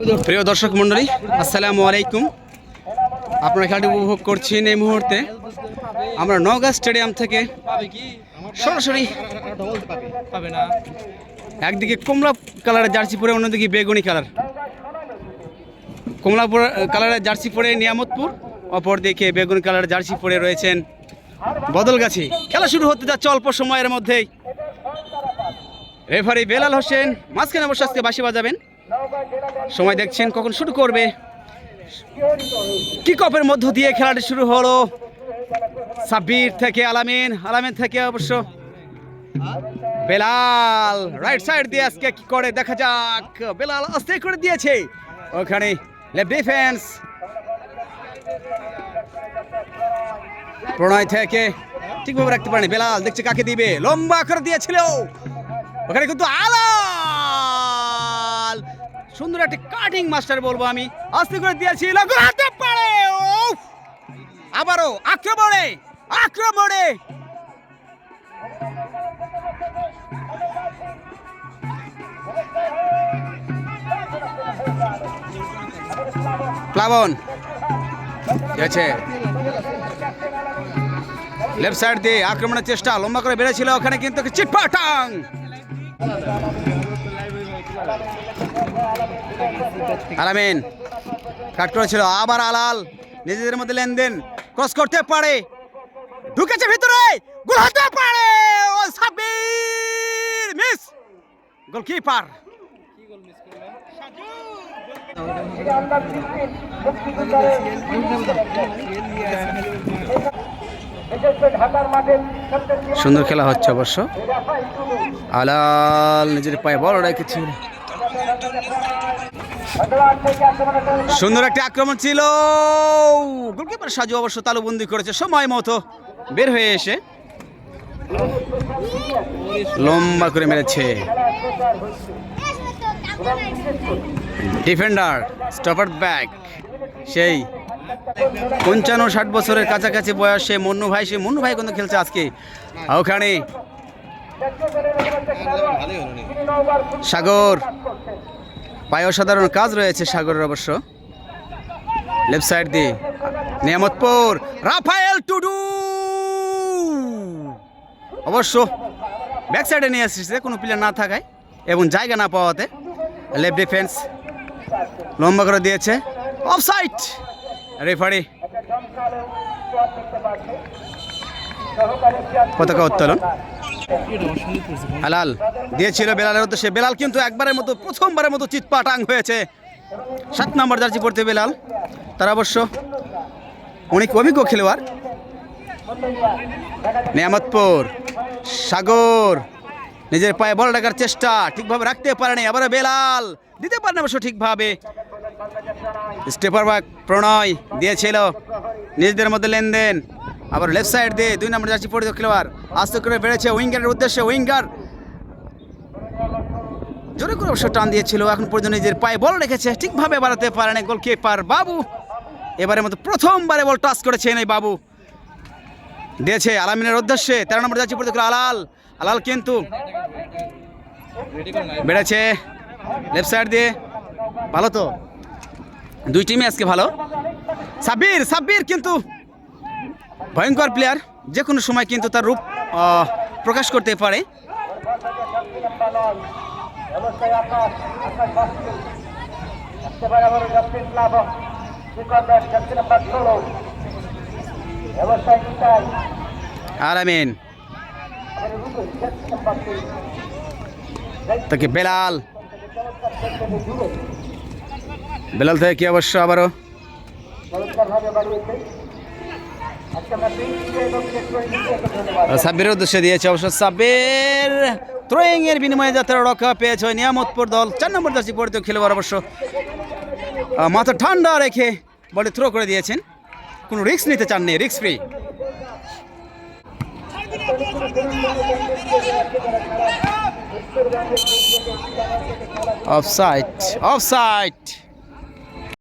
প্রিয় দর্শক মণ্ডলী, আসসালামু আলাইকুম। আপনারা খেলাটি উপভোগ করছেন এই মুহূর্তে। আমরা নওগাঁ স্টেডিয়াম থেকে সরাসরি একদিকে কমলা কালারের জার্সি পরে অন্যদিকে বেগুনি কালার। কমলা কালারের জার্সি পরে নিয়ামতপুর, অপরদিকে বেগুনি কালারের জার্সি পরে রয়েছেন বদলগাছি। খেলা শুরু হতে যাচ্ছে অল্প সময়ের মধ্যেই। রেফারি বেলাল হোসেন, মাঝখানে বসে আজকে বাসি বাজাবেন। সময় দেখছেন কখন শুরু করবে। কিক অফের মধ্য দিয়ে খেলাটি শুরু হলো। সাব্বির থেকে আলামিন আলামিন থেকে অবশ্য। বেলাল রাইট সাইড দিয়ে আজকে কি করে? দেখা যাক। বেলাল আস্তে করে দিয়েছে। ওখানে লেফট ডিফেন্স প্রণয় থেকে ঠিকভাবে রাখতে পারেনি। বেলাল দেখছে কাকে দিবে। লম্বা করে দিয়েছিল। ওখানে কিন্তু আলাল। সুন্দর একটা কাটিং মাস্টার বলব আমি। আস্তে করে দিয়েছিল পারে! আবারও আক্রমণে আক্রমণে। প্লাবন গেছে লেফট সাইড দিয়ে আক্রমণের চেষ্টা লম্বা করে বেড়েছিল, ওখানে কিন্তু চিটপাটাং আলামিন কাট করেছিল। আবার আলাল, নিজেদের মধ্যে লেনদেন ক্রস করতে পারে। ঢুকেছে ভিতরে, গোল হতে পারে। ও সাব্বির মিস গোলকিপার সুন্দর খেলা হচ্ছে অবশ্য। আলাল নিজের পায়ে বড় রেখেছিল সুন্দর একটা আক্রমণ ছিল। গোলকিপার সাজু অবশ্য তালুবন্দি করেছে। সময় মতো বের হয়ে এসে লম্বা করে মেরেছে। ডিফেন্ডার, স্টপার ব্যাক, সেই পঞ্চান্ন ষাট বছরের কাছাকাছি বয়সে মন্নু ভাই সে মন্নু ভাই কিন্তু খেলছে আজকে। ওখানে সাগর, পায়ে অসাধারণ কাজ রয়েছে সাগরের অবশ্য। লেফট সাইড দিয়ে। নিয়ামতপুর, রাফায়েল টুডু। অবশ্য ব্যাক সাইডে নিয়ে আসছে কোনো প্লেয়ার না থাকায় এবং জায়গা না পাওয়াতে লেফট ডিফেন্স লম্বা করে দিয়েছে। অফ সাইড রেফারি পতাকা উত্তোলন। হালাল দিয়েছিল বেলালের উদ্দেশ্যে। বেলাল কিন্তু একবারের মতো, প্রথমবারের মতো চিৎপাটাং হয়েছে। সাত নম্বর জার্সি পড়তে বেলাল। তার অবশ্য অনেক অভিজ্ঞ খেলোয়াড়। নিয়ামতপুর, সাগর, নিজের পায়ে বল ডাকার চেষ্টা, ঠিকভাবে রাখতে পারেনি আবার বেলাল দিতে পারেন অবশ্য ঠিকভাবে। স্টেপার বাক প্রণয় দিয়েছিল নিজেদের মধ্যে লেনদেন। আবার লেফট সাইড দিয়ে দুই নম্বর জার্সি পড়ে খেলোয়াড় আস্তে করে বেড়েছে উইঙ্গারের উদ্দেশ্যে, উইঙ্গার। জোরে করে অবশ্য টান দিয়েছিল, এখন পর্যন্ত নিজের পায়ে বল রেখেছে, ঠিকভাবে বাড়াতে পারেনি গোলকিপার বাবু। এবারের মতো প্রথমবারে বল টাচ করেছেন এই বাবু। দিয়েছে আলামিনের উদ্দেশ্যে, তেরো নম্বর যাচ্ছে পড়তে আলাল। আলাল কিন্তু বেড়েছে লেফট সাইড দিয়ে। ভালো তো? দুই টিমই আজকে ভালো। সাব্বির সাব্বির কিন্তু ভয়ঙ্কর প্লেয়ার যে কোনো সময় কিন্তু তার রূপ প্রকাশ করতে পারে। আলামিন তাকে বেলাল। বেলাল থেকে কি অবশ্য আবারও? সাব্বিরের উদ্দেশ্যে দিয়েছে অবশ্য সাব্বির। থ্রোয়িং এর বিনিময়ে যাত্রা রক্ষা পেয়েছে নিয়ামতপুর দল। চার নম্বর জার্সি পরিত খেলোয়াড় অবশ্য মাথা ঠান্ডা রেখে বলে থ্রো করে দিয়েছেন। কোনো রিস্ক নিতে চাননি রিস্ক ফ্রি অফসাইড অফসাইড